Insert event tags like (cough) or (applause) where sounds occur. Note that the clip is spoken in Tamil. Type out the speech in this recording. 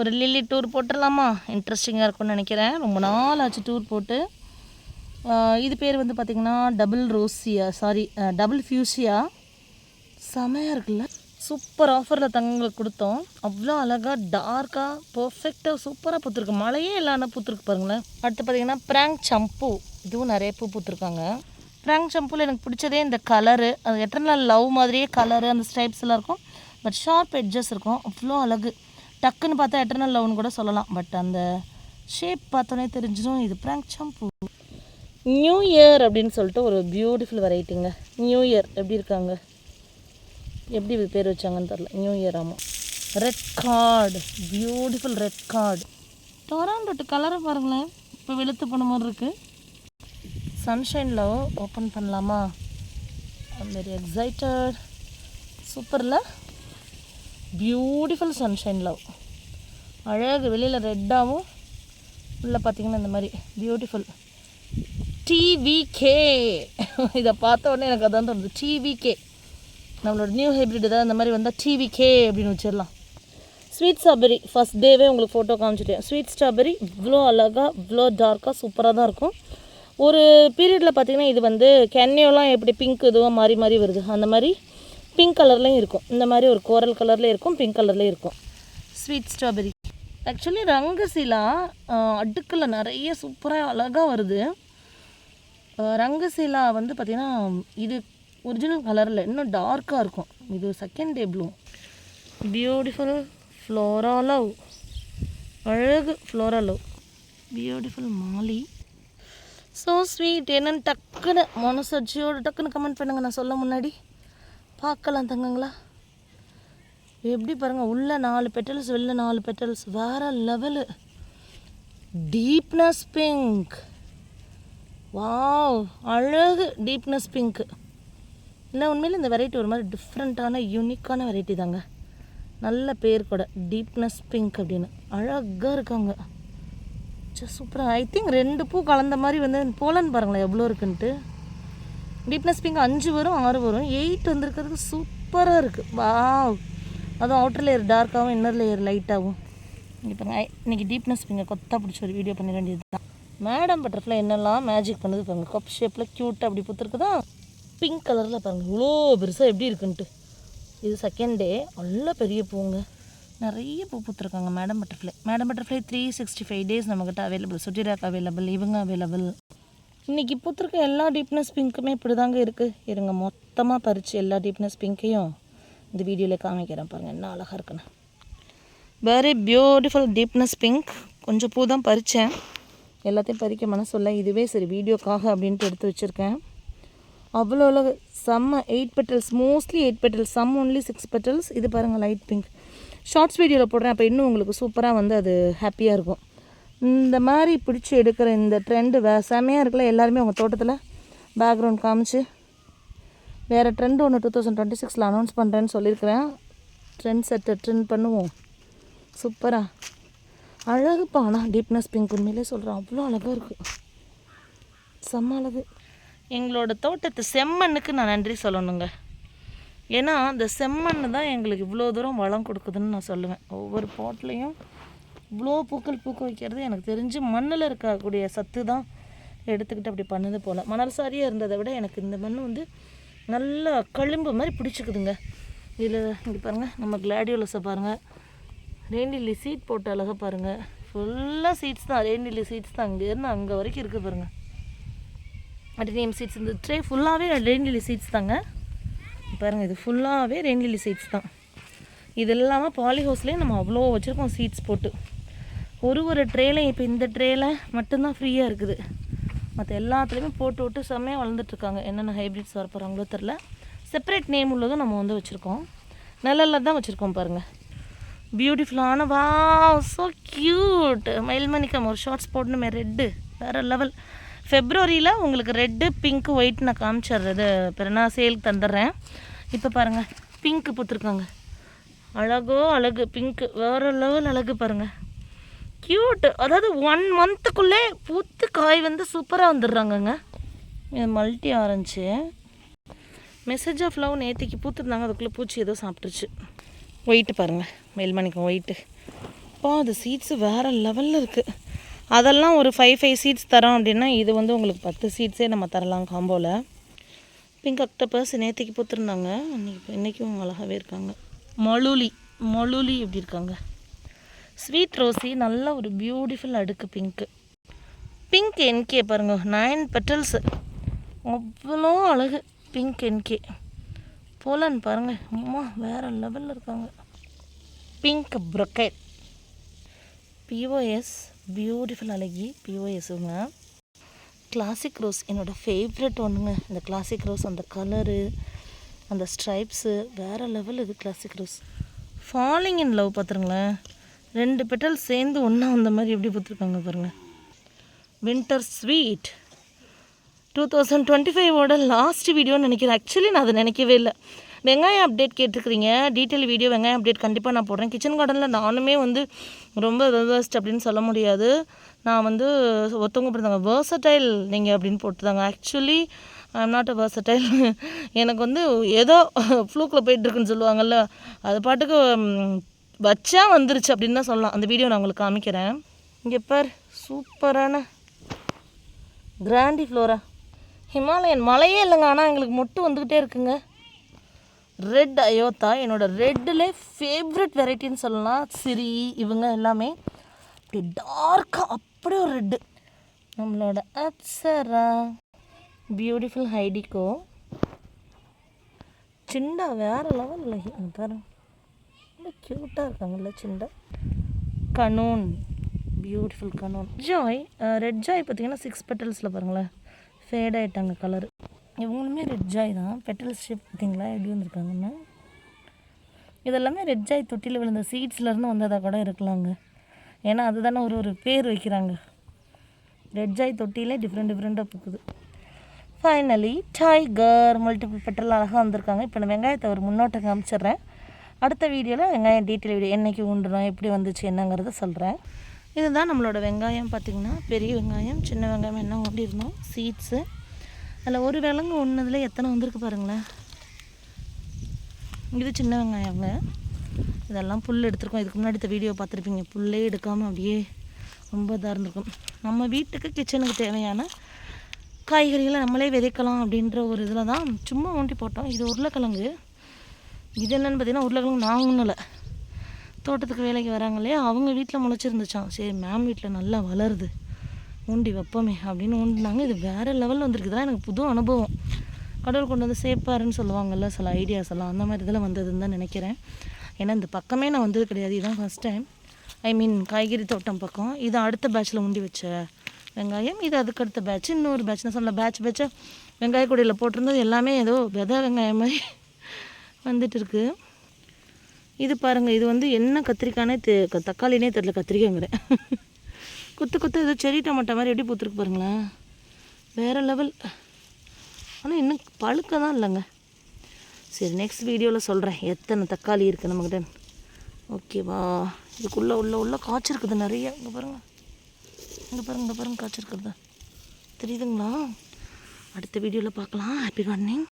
ஒரு லில்லி டூர் போட்டுடலாமா இன்ட்ரெஸ்டிங்காக இருக்கும்னு நினைக்கிறேன். ரொம்ப நாள் ஆச்சு டூர் போட்டு இது பேர் வந்து பார்த்திங்கன்னா double rosea sorry double fuchsia செமையாக இருக்குல்ல? சூப்பர் ஆஃபரில் தங்களுக்கு கொடுத்தோம். அவ்வளோ அழகாக டார்க்காக பர்ஃபெக்டாக சூப்பராக பூத்துருக்கு. மழையே இல்லாம பூத்துருக்கு பாருங்களேன். அடுத்து பார்த்தீங்கன்னா ப்ராங்க் சம்பு இதுவும் நிறைய பூ பூத்துருக்காங்க. ப்ராங்க் சம்புவில் எனக்கு பிடிச்சதே இந்த கலரு அது எட்டர்னல் லவ் மாதிரியே கலரு அந்த ஸ்டைப்ஸ் எல்லாம் இருக்கும். பட் ஷார்ப் எட்ஜஸ் இருக்கும். அவ்வளோ அழகு. டக்குன்னு பார்த்தா எட்டர்னல் லவ்னு கூட சொல்லலாம். பட் அந்த ஷேப் பார்த்தோன்னே தெரிஞ்சிடும். இது பிராங்க் சம்பு நியூ இயர் அப்படின்னு சொல்லிட்டு ஒரு பியூட்டிஃபுல் வெரைட்டிங்க நியூ இயர் எப்படி இருக்காங்க? எப்படி பேர் வச்சாங்கன்னு தெரில நியூ இயர் ஆமாம் red card beautiful red card டொராண்டோட்டு கலரை பாருங்களேன். இப்போ வெளுத்து போன மாதிரி இருக்குது சன்ஷைன் லவ் ஓப்பன் பண்ணலாமா? ஐம் வெரி எக்ஸைட்டட் சூப்பரில் பியூட்டிஃபுல் சன்ஷைன் லவ் அழகு வெளியில் ரெட்டாகவும் உள்ளே பார்த்தீங்கன்னா இந்த மாதிரி பியூட்டிஃபுல் டிவிகே இதை பார்த்த உடனே எனக்கு அதான் தோணுது. டிவிகே நம்மளோட நியூ ஹைப்ரிட் ஏதாவது இந்த மாதிரி வந்தால் டிவிகே அப்படின்னு வச்சிடலாம். ஸ்வீட் ஸ்ட்ராபெரி ஃபஸ்ட் டேவே உங்களுக்கு ஃபோட்டோ காமிச்சிட்டேன். ஸ்வீட் ஸ்ட்ராபெரி இவ்வளோ அழகாக இவ்வளோ டார்க்காக சூப்பராக தான் இருக்கும். ஒரு பீரியடில் பார்த்தீங்கன்னா இது வந்து கென்னியோலாம் எப்படி பிங்க் இதுவாக மாறி மாறி வருது. அந்த மாதிரி பிங்க் கலர்லேயும் இருக்கும். இந்த மாதிரி ஒரு கோரல் கலர்லேயும் இருக்கும் பிங்க் கலர்லேயும் இருக்கும். ஸ்வீட் ஸ்ட்ராபெரி ஆக்சுவலி ரங்கசீலா அடுக்கில் நிறைய சூப்பராக அழகாக வருது. ரங்கசீலா வந்து பார்த்திங்கன்னா இது ஒரிஜினல் கலரில் இன்னும் டார்க்காக இருக்கும். இது second day blue beautiful Flora love அழகு ஃப்ளோரா லவ் பியூட்டிஃபுல் மாலி. ஸோ ஸ்வீட் என்னென்னு டக்குன்னு மனசர்ச்சியோட டக்குன்னு கமெண்ட் பண்ணுங்கள் நான் சொல்ல முன்னாடி. பார்க்கலாம் தங்கங்களா. எப்படி பாருங்கள் உள்ள நாலு பெட்டல்ஸ் வெளில நாலு பெட்டல்ஸ் வேற லெவலு டீப்னஸ் பிங்க் வாவ் அழகு டீப்னஸ் பிங்க்கு இல்லை உண்மையில் இந்த வெரைட்டி ஒரு மாதிரி டிஃப்ரெண்ட்டான யூனிக்கான வெரைட்டி தாங்க. நல்ல பேர் கூட டீப்னஸ் பிங்க் அப்படின்னு. அழகாக இருக்காங்க. சூப்பராக ஐ திங்க் ரெண்டு பூ கலந்த மாதிரி வந்து போலன்னு பாருங்களேன் எவ்வளோ இருக்குன்ட்டு. டீப்னஸ் பிங்க் அஞ்சு வரும் ஆறு வரும். எயிட் வந்திருக்கிறது சூப்பராக இருக்குது வாவ் அதுவும் அவுட்டர் லேயர் டார்க்காகவும் இன்னர் லேயர் லைட்டாகவும் இப்போ இன்றைக்கி இன்னைக்கு டீப்னஸ் பிங்கை கொத்தா பிடிச்ச ஒரு வீடியோ பண்ண வேண்டியது தான் மேடம் பட்டர்ஃப்ளை என்னெல்லாம் மேஜிக் பண்ணுது பாருங்க. கப் ஷேப்பில் க்யூட்டாக அப்படி புத்துருக்குதா? பிங்க் கலரில் பாருங்க. இவ்வளோ பெருசாக எப்படி இருக்குன்ட்டு. இது செகண்ட் டே நல்ல பெரிய பூங்க. நிறைய பூ பூத்துருக்காங்க madam butterfly madam butterfly three sixty five days நம்மக்கிட்ட அவைலபிள் சுட்டிராக் அவைலபிள் இவங்க அவைலபிள் இன்றைக்கி பூத்திருக்க எல்லா டீப்னஸ் பிங்க்குமே இப்படி தாங்க இருக்குது இருங்க மொத்தமாக பறித்து எல்லா டீப்னஸ் பிங்க்கையும் இந்த வீடியோவில் காமிக்கிறேன் பாருங்கள் என்ன அழகாக இருக்குன்னு. வெரி பியூட்டிஃபுல் டீப்னஸ் பிங்க் கொஞ்சம் பூ தான் பறித்தேன் எல்லாத்தையும் பறிக்க மனசு இல்லை. இதுவே சரி வீடியோக்காக அப்படின்ட்டு எடுத்து வச்சுருக்கேன். அவ்வளோ அழகு செம்ம eight petals mostly eight petals some only six petals இது பாருங்கள் லைட் பிங்க் ஷார்ட்ஸ் வீடியோவில் போடுறேன் அப்போ இன்னும் உங்களுக்கு சூப்பராக வந்து அது ஹாப்பியாக இருக்கும். இந்த மாதிரி பிடிச்சி எடுக்கிற இந்த ட்ரெண்டு வே செமையாக இருக்குல்ல எல்லாருமே உங்கள் தோட்டத்தில்? பேக்ரவுண்ட் காமிச்சு. வேறு ட்ரெண்ட் ஒன்று டூ தௌசண்ட் டுவெண்ட்டி சிக்ஸில் அனௌன்ஸ் பண்ணுறேன்னு சொல்லியிருக்கிறேன் ட்ரெண்ட் செட்டை ட்ரெண்ட் பண்ணுவோம். சூப்பராக அழகுப்பா ஆனால் டீப்னஸ் பிங்க் உண்மையிலே சொல்கிறேன் அவ்வளோ அழகாக இருக்குது செம்ம அழகு. எங்களோட தோட்டத்து செம்மண்ணுக்கு நான் நன்றி சொல்லணுங்க. ஏன்னா அந்த செம்மண் தான் எங்களுக்கு இவ்வளோ தூரம் வளம் கொடுக்குதுன்னு நான் சொல்லுவேன். ஒவ்வொரு பாட்லேயும் இவ்வளோ பூக்கள் பூக்க வைக்கிறது எனக்கு தெரிஞ்சு மண்ணில் இருக்கக்கூடிய சத்து தான் எடுத்துக்கிட்டு அப்படி பண்ணது போல். மணல் சாரியாக இருந்ததை விட எனக்கு இந்த மண் வந்து நல்லா களிம்பு மாதிரி பிடிச்சிக்குதுங்க. இதில் இங்கே பாருங்கள் நம்ம கிளாடியோலஸை பாருங்கள் ரெயின்டில்லி சீட் போட்டு அழகாக பாருங்கள் ஃபுல்லாக சீட்ஸ் தான். ரெயின்டில்லி சீட்ஸ் தான். அங்கேருந்து அங்கே வரைக்கும் இருக்குது பாருங்கள் அடினியம் சீட்ஸ் இந்த ட்ரே ஃபுல்லாகவே ரெயின்டில்லி சீட்ஸ் தாங்க. பாருங்கள் இது ஃபுல்லாகவே ரெயின்டில்லி சீட்ஸ் தான். இது இல்லாமல் பாலி ஹவுஸ்லேயே நம்ம அவ்வளோ வச்சுருக்கோம் சீட்ஸ் போட்டு. ஒரு ஒரு ட்ரேலையும் இப்போ இந்த ட்ரேல மட்டும்தான் ஃப்ரீயாக இருக்குது. மற்ற எல்லாத்துலேயுமே போட்டு விட்டு செம்மையாக வளர்ந்துட்டுருக்காங்க. என்னென்ன ஹைப்ரிட்ஸ் வர போகிறாங்களோ தெரில செப்பரேட் நேம் உள்ளதும் நம்ம வந்து வச்சுருக்கோம். நல்லல தான் வச்சுருக்கோம் பாருங்கள் பியூட்டிஃபுல்லான வா ஸோ க்யூட் மயில்மணிக்கம் ஒரு ஷார்ட்ஸ் போடணுமே ரெட்டு வேறு லெவல் ஃபெப்ரவரியில் உங்களுக்கு ரெட்டு பிங்க்கு ஒயிட் நான் காமிச்சிடுறது. பிறகு நான் சேலுக்கு தந்துடுறேன். இப்போ பாருங்கள் பிங்க்கு பூத்துருக்காங்க அழகோ அழகு பிங்க்கு வேறு லெவல் அழகு பாருங்கள் க்யூட் அதாவது ஒன் மந்த்துக்குள்ளே பூத்து காய் வந்து சூப்பராக வந்துடுறாங்கங்க. இது multi orange message of love நேத்திக்கு பூத்துருந்தாங்க அதுக்குள்ளே பூச்சி ஏதோ சாப்பிட்ருச்சு ஒயிட்டு பாருங்கள் மேல்மணிக்கம் ஒயிட்டு அப்பா அது சீட்ஸு வேறு லெவலில் இருக்குது அதெல்லாம் ஒரு ஃபைவ் ஃபைவ் சீட்ஸ் தரோம் அப்படின்னா இது வந்து உங்களுக்கு பத்து சீட்ஸே நம்ம தரலாம் காம்போவில் பிங்க் அக்டோபர்ஸ் நேற்றுக்கு பூத்துருந்தாங்க இன்னைக்கு இன்றைக்கும் அழகாகவே இருக்காங்க. மொழுலி மொழுலி எப்படி இருக்காங்க? ஸ்வீட் ரோஸி நல்ல ஒரு பியூட்டிஃபுல் அடுக்கு பிங்க்கு பிங்க் என்கே பாருங்க நைன் பெட்டல்ஸு அவ்வளோ அழகு பிங்க் என்கே போலான்னு பாருங்கள் அம்மா வேறு லெவலில் இருக்காங்க. பிங்க் ப்ரொக்கெட் பிஓஎஸ் பியூட்டிஃபுல் அழகி பிஓஎஸ்ங்க கிளாசிக் ரோஸ் என்னோடய ஃபேவரட் ஒன்றுங்க இந்த கிளாசிக் ரோஸ் அந்த கலரு அந்த ஸ்ட்ரைப்ஸு வேறு லெவல் இது classic rose falling in love பார்த்துருங்களேன் ரெண்டு பெட்டல் சேர்ந்து ஒன்றா வந்த மாதிரி எப்படி கொடுத்துருக்காங்க பாருங்கள் winter sweet two thousand twenty ஃபைவோட last வீடியோன்னு நினைக்கிறேன். ஆக்சுவலி நான் அதை நினைக்கவே இல்லை. வெங்காயம் அப்டேட் கேட்டிருக்கிறீங்க. டீட்டெயில் வீடியோ வெங்காயம் அப்டேட் கண்டிப்பாக நான் போடுறேன். கிச்சன் கார்டனில் நானுமே வந்து ரொம்ப வெவஸ்ட் அப்படின்னு சொல்ல முடியாது. நான் வந்து ஒருத்தவங்க போட்டிருந்தாங்க வேர்சட்டைல் நீங்கள் அப்படின்னு போட்டுருந்தாங்க actually I am not a versatile எனக்கு வந்து ஏதோ (laughs) ஃப்ளூக்கில் போயிட்டுருக்குன்னு சொல்லுவாங்கல்ல. அது பாட்டுக்கு வச்சா வந்துருச்சு அப்படின்னு தான் சொல்லலாம். அந்த வீடியோ நான் உங்களுக்கு காமிக்கிறேன். இங்கே பார் சூப்பரான கிராண்டி ஃப்ளோரா ஹிமாலயன் மலையே இல்லைங்க. ஆனால் எங்களுக்கு மொட்டு வந்துக்கிட்டே இருக்குங்க. ரெட் அயோத்தா என்னோட ரெட்டில் ஃபேவரட் வெரைட்டின்னு சொல்லலாம். சிரி இவங்க எல்லாமே. அப்படி டார்க்காக அப்படியே ஒரு ரெட்டு நம்மளோட அப்சரா. பியூட்டிஃபுல் ஹைடிகோ சிண்டா வேறு லெவல் இல்லை பாருங்க. ரொம்ப க்யூட்டாக இருக்காங்கல்ல சிண்டா கனூன் பியூட்டிஃபுல் கனூன் ஜாய் ரெட் ஜாய் பார்த்தீங்கன்னா சிக்ஸ் பெட்டல்ஸில் பாருங்களேன் ஃபேட் ஆகிட்டாங்க கலர் இவங்களுமே ரெட் ஜாய் தான் பெட்டல்ஸ் ஷேப் பார்த்தீங்களா எப்படி வந்திருக்காங்கன்னு இதெல்லாமே ரெட் ஜாய் தொட்டியில் விழுந்த சீட்ஸ்லேருந்து வந்ததாக கூட இருக்கலாங்க ஏன்னா அதுதானே ஒரு ஒரு பேர் வைக்கிறாங்க ரெட் ஜாய் தொட்டியிலே டிஃப்ரெண்ட் டிஃப்ரெண்ட்டாக பூக்குது ஃபைனலி டைகர் மல்டிபிள் பெட்டல் அழகாக வந்திருக்காங்க இப்போ நான் வெங்காயத்தை ஒரு முன்னோட்டம் காமிச்சிடுறேன் அடுத்த வீடியோவில் வெங்காயம் டீட்டெயில் வீடியோ என்றைக்கு உண்டுறோம் எப்படி வந்துச்சு என்னங்கிறத சொல்கிறேன் இதுதான் நம்மளோட வெங்காயம் பார்த்திங்கன்னா பெரிய வெங்காயம் சின்ன வெங்காயம் என்ன கொண்டு இருந்தோம்? சீட்ஸு அதில் ஒரு விலங்கு ஒன்றுதில் எத்தனை வந்திருக்கு பாருங்களேன். இது சின்ன வெங்காயங்க. இதெல்லாம் புல் எடுத்திருக்கோம். இதுக்கு முன்னாடி இந்த வீடியோ பார்த்துருப்பீங்க. புல்லே எடுக்காமல் அப்படியே ரொம்ப இதாக இருந்திருக்கும். நம்ம வீட்டுக்கு கிச்சனுக்கு தேவையான காய்கறிகளை நம்மளே விதைக்கலாம் அப்படின்ற ஒரு இதில் தான் சும்மா ஊண்டி போட்டோம். இது உருளைக்கிழங்கு. இது என்னென்னு பார்த்தீங்கன்னா உருளைக்கிழங்கு நான் ஒன்றும் தோட்டத்துக்கு வேலைக்கு வராங்க இல்லையா அவங்க வீட்டில் முளைச்சிருந்துச்சான் சரி மேம் வீட்டில் நல்லா வளருது. ஊண்டி வைப்போமே அப்படின்னு ஊண்டினாங்க. இது வேறு லெவலில் வந்திருக்கு. எனக்கு புது அனுபவம். கடவுள் கொண்டு வந்து சேர்ப்பாருன்னு சொல்லுவாங்கள்ல சில ஐடியாஸ் எல்லாம். அந்த மாதிரி இதில் வந்ததுன்னு தான் நினைக்கிறேன். ஏன்னா இந்த பக்கமே நான் வந்தது கிடையாது. இதுதான் ஃபஸ்ட் டைம் ஐ மீன் காய்கறி தோட்டம் பக்கம். இது அடுத்த பேட்ச்சில் உண்டி வச்ச வெங்காயம். இது அதுக்கு அடுத்த பேட்ச் இன்னொரு பேட்ச் நான் சொன்ன பேட்ச் பேட்சாக வெங்காய கொடியில் போட்டிருந்தது. எல்லாமே ஏதோ வெதை வெங்காயம் மாதிரி. வந்துட்டு இருக்கு இது பாருங்கள் இது வந்து என்ன கத்திரிக்கானே தெ தக்காளினே தெரில கத்திரிக்காய்ங்கிறேன் (laughs) குத்து குத்து ஏதோ செரி டமாட்டா மாதிரி எப்படி பூத்துருக்கு பாருங்களேன் வேறு லெவல் ஆனால் இன்னும் பழுக்க தான் இல்லைங்க. சரி நெக்ஸ்ட் வீடியோவில் சொல்கிறேன் எத்தனை தக்காளி இருக்குது நம்மக்கிட்ட ஓகேவா இதுக்குள்ளே உள்ள உள்ள காய்ச்சிருக்குது நிறைய. இங்கே பாருங்கள் இங்கே பாருங்க இங்கே பாருங்க காய்ச்சிருக்குது தெரியுதுங்களா? அடுத்த வீடியோவில் பார்க்கலாம். Happy gardening